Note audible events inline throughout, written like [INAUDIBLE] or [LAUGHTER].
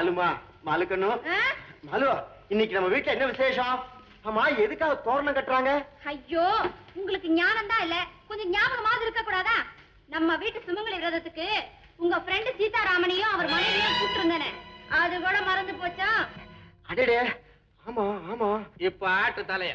மாலுமா மாலுக்கண்ணு. Mall இன்னைக்கு நம்ம வீட்டுல என்ன விசேஷம்? ஆமா எதுக்காக தோரணம் கட்டுறாங்க? ஐயோ உங்களுக்கு ஞானம் தான் இல்ல? கொஞ்சம் ஞாபகமாவது இருக்க கூடாதா? நம்ம வீட்டு சுமங்கலி விரதத்துக்கு உங்க ஃப்ரெண்டு சீதாராமனையும் அவர் மனைவியும் கூப்பிட்டு இருந்தேனே அது கூட மறந்து போச்சா? அடடே ஆமா ஆமா. இப்ப ஆட்டு தலைய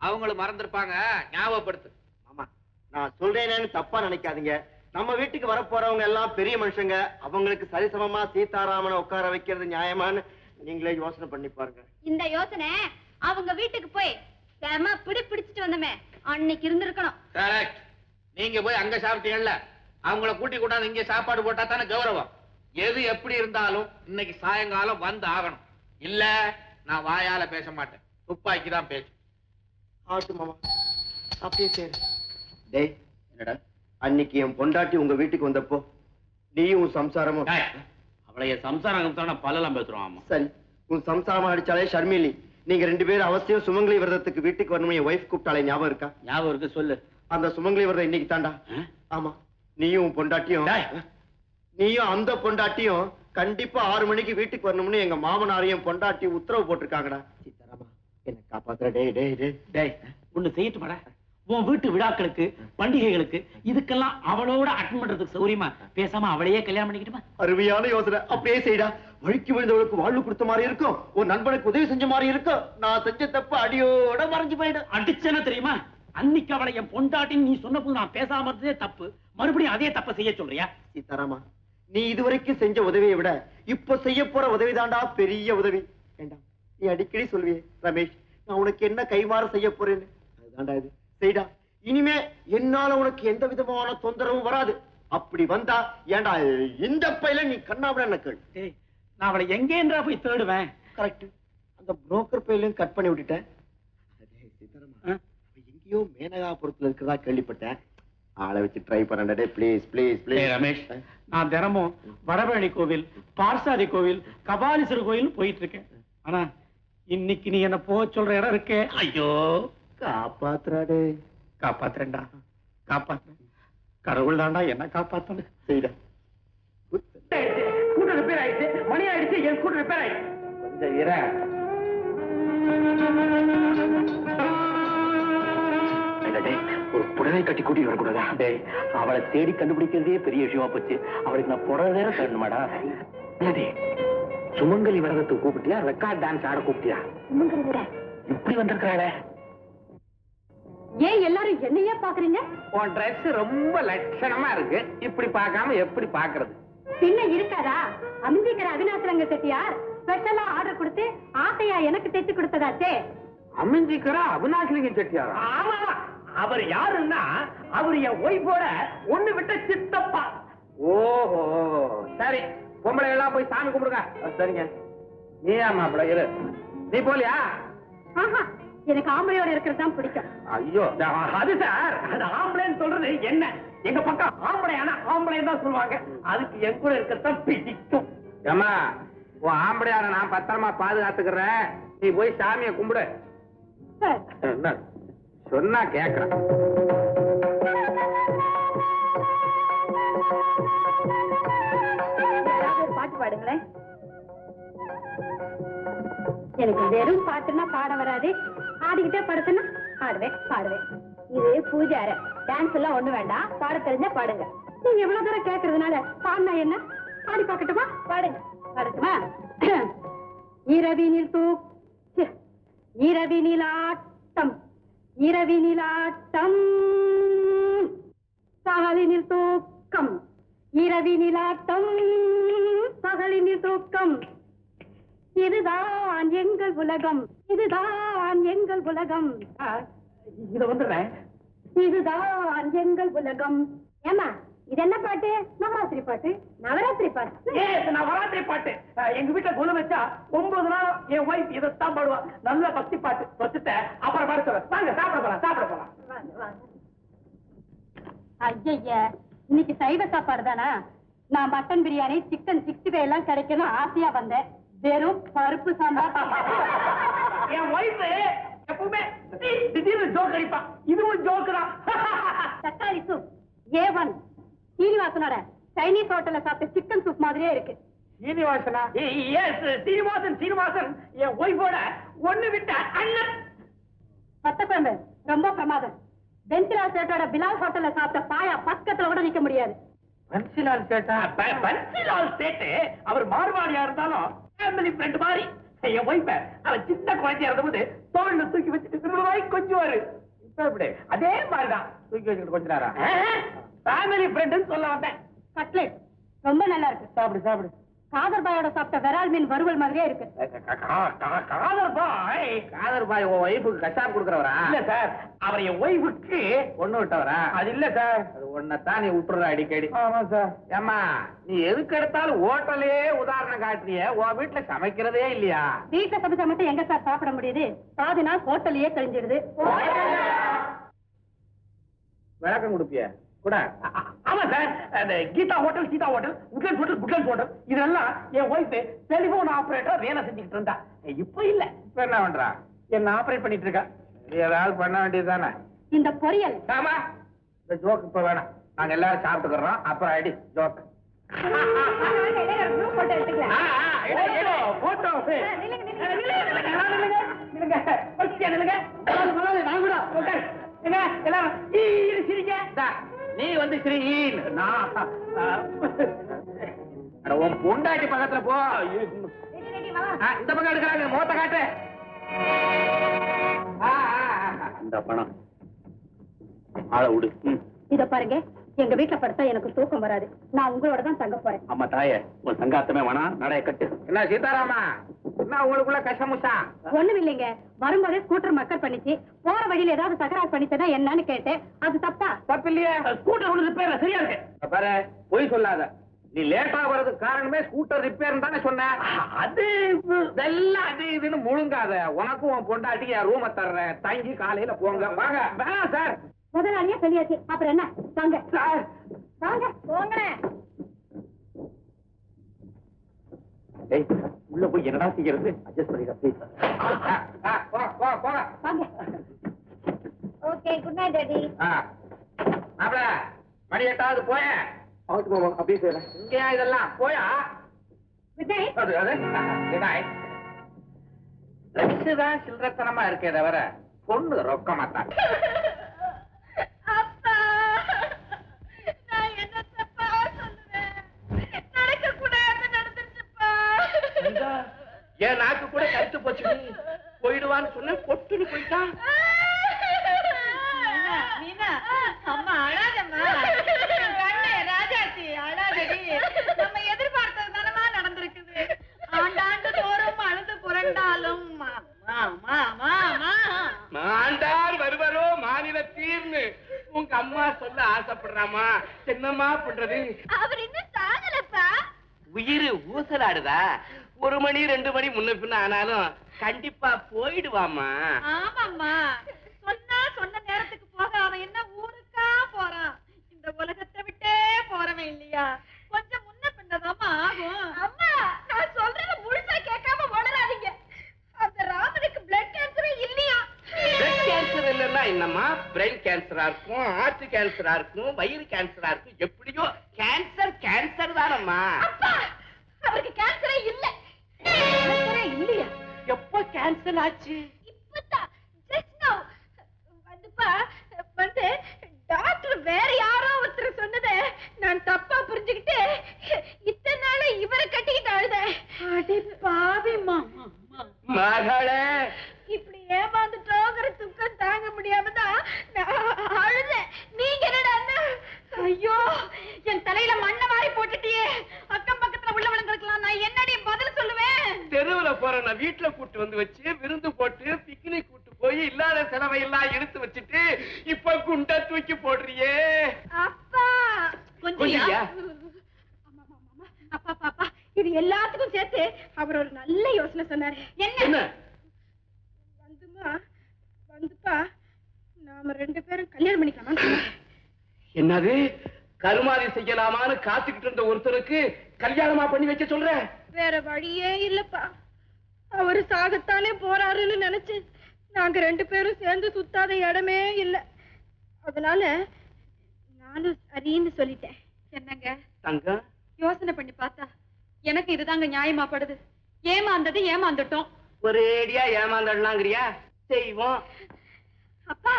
அவங்களும் மறந்துருப்பாங்க ஞாபகப்படுத்து. ஆமா நான் சொல்றேனேன்னு தப்பா நினைக்காதீங்க. நம்ம வீட்டுக்கு வர போறவங்க எல்லாம் பெரிய மனுஷங்க. அவங்களுக்கு சரிசமமா சீதாராமனை உட்கார வைக்கிறது நியாயமான்னு நீங்களே யோசனை பண்ணி பாருங்க. இந்த யோசனை அவங்க வீட்டுக்கு போய் செம பிடி பிடிச்சிட்டு வந்தமே. அன்னைக்கு இருந்திருக்கணும். கரெக்ட் நீங்க போய் அங்க சாப்பிட்டீங்கல்ல? அவங்கள கூட்டி கூட்டாந்து இங்க சாப்பாடு போட்டா தானே கௌரவம். எது எப்படி இருந்தாலும் இன்னைக்கு சாயங்காலம் வந்து ஆகணும். இல்ல நான் வாயால பேச மாட்டேன். துப்பாக்கி தான் பேசு ஆட்டு மாமா. அப்படியே சரி. டேய் என்னடா? அன்னைக்கு என் பொண்டாட்டி உங்க வீட்டுக்கு வந்தப்போ நீயும் உன் சம்சாரமும் அவளைய சம்சாரம் பல்லெல்லாம் பேசுறோம் ஆமா சரி உன் சம்சாரமா அடிச்சாலே ஷர்மிலி நீங்க ரெண்டு பேரும் அவசியம் சுமங்கலி விரதத்துக்கு வீட்டுக்கு வரணும் என் ஒய்ஃப் கூப்பிட்டாலே ஞாபகம் இருக்கா? ஞாபகம் இருக்கு சொல்லு. அந்த சுமங்கலி விரதம் இன்னைக்கு தாண்டா? ஆமா. நீயும் உன் பொண்டாட்டியும் நீயும் அந்த பொண்டாட்டியும் கண்டிப்பா ஆறு மணிக்கு வீட்டுக்கு வரணும்னு எங்க மாமனாரையும் பொண்டாட்டி உத்தரவு போட்டிருக்காங்கடா. சீதாராமா என்ன காப்பாத்துற டேய் டேய் டேய். டேய் ஒண்ணு செய்யட்டு பட உன் வீட்டு விழாக்களுக்கு பண்டிகைகளுக்கு இதுக்கெல்லாம் அவளோட அட்டன் பண்றதுக்கு சௌரியமா பேசாம அவளையே கல்யாணம் பண்ணிக்கிட்டுமா? அருமையான யோசனை. அப்படியே செய்டா வழுக்கி விழுந்தவளுக்கு வாழ்வு கொடுத்த மாதிரி இருக்கும் ஒரு நண்பனுக்கு உதவி செஞ்ச மாதிரி இருக்கும் நான் செஞ்ச தப்பு அடியோட மறைஞ்சு போயிடும் அடிச்சன தெரியுமா? அன்னைக்கு அவளை என் பொண்டாட்டின்னு நீ சொன்னபோது நான் பேசாம இருந்ததே தப்பு. மறுபடியும் அதே தப்ப செய்ய சொல்றியா? சீதாராமா நீ இதுவரைக்கும் செஞ்ச உதவியை விட இப்ப செய்ய போற உதவிதான்டா பெரிய உதவி. வேண்டாம் நீ அடிக்கடி சொல்வியே ரமேஷ் நான் உனக்கு என்ன கைமாறு செய்ய போறேன்னு? அதுதான்டா இது. செய்டா இனிமே என்னால உனக்கு எந்த விதமான தொந்தரவும் வராது. அப்படி வந்தா ஏன்டா இந்த பையில நீ கண்ணாவிட என்ன கேள்? நான் அவளை எங்கேன்றா போய் தேடுவேன்? கரெக்ட் அந்த புரோக்கர் பையிலையும் கட் பண்ணி விட்டுட்டேன். எங்கேயோ மேனகாபுரத்துல இருக்கிறதா கேள்விப்பட்டேன். ஆளை வச்சு ட்ரை பண்ணடே ப்ளீஸ் ப்ளீஸ் ப்ளீஸ் ரமேஷ் நான் தினமும் வடபழனி கோவில் பார்சாதி கோவில் கபாலீஸ்வரர் கோவில் போயிட்டு இருக்கேன். ஆனா இன்னைக்கு நீ என்ன போக சொல்ற இடம் இருக்கே. ஐயோ. காப்பாத்துறாடே. காப்பாத்துறேன்டா. காப்பாத்துறேன் கடவுள் தாண்டா என்ன காப்பாத்தணும் செய்டா. ஸ்கூட்டர் ரிப்பேர் ஆயிடுச்சு. மணி ஆயிடுச்சு. என் ஸ்கூட்டர் ரிப்பேர் ஆயிடுச்சு. கொஞ்சம் ஒரு புடவை கட்டி கூட்டிட்டு வரக்கூடாதா? டேய் அவளை தேடி கண்டுபிடிக்கிறதே பெரிய விஷயமா போச்சு. அவளுக்கு நான் புடவை வேற தரணுமாடா சுமங்கலி விரதத்துக்கு கூப்பிட்டியா? ரெக்கார்ட் டான்ஸ் ஆட கூப்பிட்டியா? இப்படி வந்திருக்கிறாளே. ஏன் எல்லாரும் என்னையே பாக்குறீங்க உன் Dress ரொம்ப லட்சணமா இருக்கு. இப்படி பார்க்காம எப்படி பாக்குறது பின்ன இருக்காதா? அமிஞ்சிக்கிற அவினாசரங்க செட்டியார் ஸ்பெஷலா ஆர்டர் கொடுத்து ஆசையா எனக்கு தைச்சு கொடுத்ததாச்சே. அமைஞ்சிக்கிற அவினாசிலிங்கம் செட்டியாரா ஆமா. அவர் யாருன்னா அவர் என் ஒய்ஃபோட ஒண்ணு விட்ட சித்தப்பா. ஓஹோ. சரி பொம்பளை எல்லாம் போய் சாமி கும்பிடுங்க. சரிங்க. நீ மாப்பிள்ள இரு. நீ போலியா? ஆஹா எனக்கு ஆம்பளையோட இருக்கிறது தான் பிடிக்கும். ஐயோ அது சார் அது ஆம்பளைன்னு சொல்றது என்ன? எங்க பக்கம் ஆம்பளை ஆனா ஆம்பளை தான் சொல்லுவாங்க. அதுக்கு என் கூட இருக்கத்தான் பிடிக்கும். ஏமா உன் ஆம்படையான நான் பத்திரமா பாதுகாத்துக்கிறேன். நீ போய் சாமியை கும்பிடு. சொன்னா கேக்குறேன். பாட்டு பாடுங்களேன். எனக்கு வெறும் பாட்டுன்னா பாட வராது. ஆடிக்கிட்டே படுத்துன்னா ஆடுவேன் பாடுவேன். இது பூஜை அறை. டான்ஸ் எல்லாம் ஒண்ணு வேண்டாம். பாட தெரிஞ்சா பாடுங்க. நீங்க எவ்வளவு தூரம் கேட்கறதுனால பாடினா என்ன? பாடி பார்க்கட்டுமா? பாடுங்க. பாடட்டுமா? இரவினில் தூ இரவினில் ஆட்டம். இரவினில் ஆட்டம். பகலினில் தூக்கம். இரவினில் ஆட்டம். பகலினில் தூக்கம். இதுதான் எங்கள் உலகம். இதுதான் எங்கள் உலகம். இத வந்துடுறேன். இதுதான் எங்கள் உலகம். ஏமா இது என்ன பாட்டு? நவராத்திரி பாட்டு? நவராத்திரி பாட்டு. நவராத்திரி பாட்டு. எங்க வீட்டுல கொலு வச்சா ஒன்பது நாள் என் ஒய்ஃப் இதைத்தான் பாடுவா. நல்ல பக்தி பாட்டு. வச்சுட்ட அப்புறம் பாட சொல்ல வாங்க சாப்பிட போலாம் சாப்பிட போலாம். ஐயய்ய இன்னைக்கு சைவ சாப்பாடு தானா? நான் mutton biryani chicken sixty five எல்லாம் கிடைக்கணும் ஆசையா வந்தேன். வெறும் பருப்பு சாம்பார். என் ஒய்ஃப் எப்பவுமே திடீர் திடீர்னு ஜோக் அடிப்பா. இதுவும் ஜோக்கு தான். தக்காளி சூப் ஏ ஒன் சீனிவாசனோட சைனீஸ் ஹோட்டல்ல சாப்பிட்ட சிக்கன் சூப் மாதிரியே இருக்கு. சீனிவாசனா? எஸ் சீனிவாசன் சீனிவாசன். என் ஒய்ஃபோட ஒண்ணு விட்ட அண்ணன். பத்தப்பழம்பு ரொம்ப பிரமாதம். பென்சிலா சேட்டோட பிலால் ஹோட்டல்ல சாப்பிட்ட பாயா பக்கத்துல கூட நிக்க முடியாது. பன்சிலால் சேட்டா பன்சிலால் சேட்டு அவர் மார்வாடியா இருந்தாலும் ஃபேமிலி ஃப்ரெண்ட் மாதிரி. என் ஒய்ஃப அவன் சின்ன குழந்தையா இருந்தபோது தோல்ல தூக்கி வச்சுட்டு திருவாய் கொஞ்சுவாரு. இப்ப எப்படி? அதே மாதிரிதான். தூக்கி வச்சுட்டு கொஞ்சினாரா? ஃபேமிலி ஃப்ரெண்ட்னு சொல்ல வந்தேன். கட்லெட் ரொம்ப நல்லா இருக்கு. சாப்பிடு சாப்பிடு. காதர் பாயோட சாப்பிட்ட விரால் மீன் வறுவல் மாதிரியே இருக்கு. காதர் பாய். காதர் பாய் உன் ஒய்ஃபுக்கு கஷாப் கொடுக்கறவரா? இல்ல சார். அவர் என் ஒய்ஃபுக்கு ஒண்ணு விட்டவரா அது இல்ல சார். அது ஒன்னதான் நீ விட்டுற அடிக்கடி. ஆமா சார். ஏமா நீ எதுக்கு எடுத்தாலும் ஹோட்டலே உதாரணம் காட்டுறிய? உன் வீட்டுல சமைக்கிறதே இல்லையா? வீட்டுல சமைச்சா மட்டும் எங்க சார் சாப்பிட முடியுது? பாதி நாள் ஹோட்டல்லயே கழிஞ்சிடுது விளக்கம் கொடுப்பிய? கூட ஆமா சார் அந்த Geetha hotel Seetha hotel Woodland hotel Foodland hotel இதெல்லாம் என் ஒய்ஃப் டெலிபோன் ஆபரேட்டர் வேலை செஞ்சுக்கிட்டு இருந்தா இப்ப இல்ல இப்ப என்ன பண்றா என்ன ஆபரேட் பண்ணிட்டு இருக்கா ஏதாவது பண்ண வேண்டியது தானே இந்த பொரியல் ஆமா இந்த ஜோக் இப்ப வேணாம் நாங்க எல்லாரும் சாப்பிட்டுக்கிறோம் அப்புறம் அடி ஜோக் போட்டோ எடுத்துக்கலாம் போட்டோ நீ வந்து ஸ்ரீ நான் அட, உன் பொண்டாட்டி பக்கத்துல போ. இந்த பக்கம் எடுக்கிறாங்க மோத்த காட்டு. இந்த பணம். ஆளை விடு. இத பாருங்க எங்க வீட்டுல படுத்தா எனக்கு தூக்கம் வராது. நான் உங்களோட தான் தங்க போறேன். ஆமா தாயே. உன் சங்காத்தமே வேணாம் நடைய கட்டு. என்ன சீதாராமா? என்ன உங்களுக்குள்ள கஷமுஷா ஒண்ணும் இல்லைங்க வரும்போதே ஸ்கூட்டர் மக்கர் பண்ணிச்சு. போற வழியில ஏதாவது தகராறு பண்ணிச்சேன்னா என்னன்னு கேட்டேன். அது தப்பா? தப்பு இல்லையே ஸ்கூட்டர் ஒன்று ரிப்பேர் சரியா இருக்கு. பாரு பொய் சொல்லாத. நீ லேட்டா வர்றதுக்கு காரணமே ஸ்கூட்டர் ரிப்பேர் தானே சொன்ன. அது இதெல்லாம் அது இதுன்னு முழுங்காத. உனக்கும் உன் பொண்டாட்டி என் ரூம தர்றேன். தங்கி காலையில போங்க. வாங்க. வேணாம் சார் முதலாளியே சொல்லியாச்சு. அப்புறம் என்ன? வாங்க. சார். வாங்க. போங்க. ஏய் உள்ள போய் என்னடா செய்யறது? அட்ஜஸ்ட் பண்ணிக்க ப்ளீஸ் ஆ, ஆ, போ போ போ வாங்க. ஓகே குட் நைட் டாடி ஆ. மாப்ள மணி எட்டாவது போய. அவனுக்கு மாமா அப்படியே செய்யறேன். இங்கேயா இதெல்லாம்? போயா? குட் நைட் அது அது. இதாய் ட்ரெஸ் தான் சில்லறத்தனமா இருக்கே தவிர பொண்ணு ரொக்க [LAUGHS] மாட்டாங்க அப்பா நான் என்ன தப்பா சொல்லுவேன் நடக்க கூடாது நடந்துச்சுப்பா என் நாக்கு கூட கருத்து போச்சு நீ. போயிடுவான்னு சொன்ன பொட்டுன்னு போயிட்டான் மீனா அம்மா அழாதம்மா. கண்ணே ராஜாச்சி அழாதடி. நம்ம எதிர்பார்த்தது தானமா நடந்திருக்குது. ஆண்டாண்டு தோறும் அழுது புரண்டாலும். மா, மா, மா, மா. மாண்டார் வருவரோ மாநில தீர்னு. உங்க அம்மா சொல்ல ஆசைப்படுறாமா? என்னம்மா பண்றது? அவர் இன்னும் சாகலப்பா. உயிர் ஊசலாடுதா? ஒரு மணி ரெண்டு மணி முன்ன பின்ன ஆனாலும் கண்டிப்பா போயிடுவாமா ஆமாம்மா. சொன்னா சொன்ன நேரத்துக்கு போக அவன் என்ன ஊருக்கா போறான்? இந்த உலகத்தை விட்டே போறவன் இல்லையா? கொஞ்சம் முன்ன பின்னதாமா ஆகும். அம்மா நான் சொல்றத முழுசா கேட்காம உளராதீங்க அந்த ராமனுக்கு பிளட் கேன்சரே இல்லையா? பிளட் கேன்சர் இல்லைன்னா என்னம்மா? பிரெயின் கேன்சரா இருக்கும் ஹார்ட் கேன்சரா இருக்கும் வயிறு கேன்சரா இருக்கும் எப்படியோ கேன்சர் கேன்சர் தானம்மா. அப்பா அவருக்கு கேன்சரே இல்ல. இல்லையா? எப்போ கேன்சர் ஆச்சு? இப்பதான். Just now. வந்துப்பா. வந்து டாக்டர் வேற யாரோ ஒருத்தர் சொன்னதை நான் தப்பா புரிஞ்சுக்கிட்டு இத்தனை நாள இவரை கட்டிக்கிட்டு அழுதேன். அடி பாவிமா மகளே இப்படி ஏமாந்துட்டோங்கிற துக்கம் தாங்க முடியாம தான் நான் அழுதேன் நீங்க என்னடா ஐயோ என் தலையில மண்ணை வாரி போட்டுட்டியே அக்கம் பக்கத்துல உள்ளவனுங்களுக்கெல்லாம் நான் என்னடி பதில் சொல்லுவேன் தெருவுல போற நான் வீட்டுல கூட்டு வந்து வச்சு விருந்து போட்டு பிக்னிக் கூட்டு போய் இல்லாத செலவை எல்லாம் எடுத்து வச்சுட்டு இப்ப குண்ட தூக்கி போடுறியே. அப்பா பாப்பா இது எல்லாத்துக்கும் சேர்த்து அவர் ஒரு நல்ல யோசனை சொன்னாரு. என்ன? வந்துமா வந்துப்பா நாம ரெண்டு பேரும் கல்யாணம் பண்ணிக்கலாமான்னு சொன்னாரு. என்னது? கருமாதி செய்யலாமான்னு காத்துக்கிட்டு இருந்த ஒருத்தருக்கு கல்யாணமா பண்ணி வைக்க சொல்ற? வேற வழியே இல்லப்பா. அவரு சாகத்தானே போறாருன்னு நினைச்சு நாங்க ரெண்டு பேரும் சேர்ந்து சுத்தாத இடமே இல்ல. அதனால நானும் சரின்னு சொல்லிட்டேன். என்னங்க? தங்கம்? யோசனை பண்ணி பார்த்தா எனக்கு இதுதாங்க நியாயமா படுது ஏமாந்தது ஏமாந்துட்டோம். ஒரேடியா ஏமாந்துடலாங்கிறியா செய்வோம். அப்பா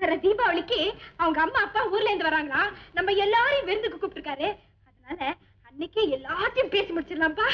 வர தீபாவளிக்கு அவங்க அம்மா அப்பா ஊர்ல இருந்து வராங்களா? நம்ம எல்லாரையும் விருந்துக்கு கூப்பிட்டுருக்காரு. அதனால அன்னைக்கே எல்லாத்தையும் பேசி முடிச்சிடலாம்ப்பா.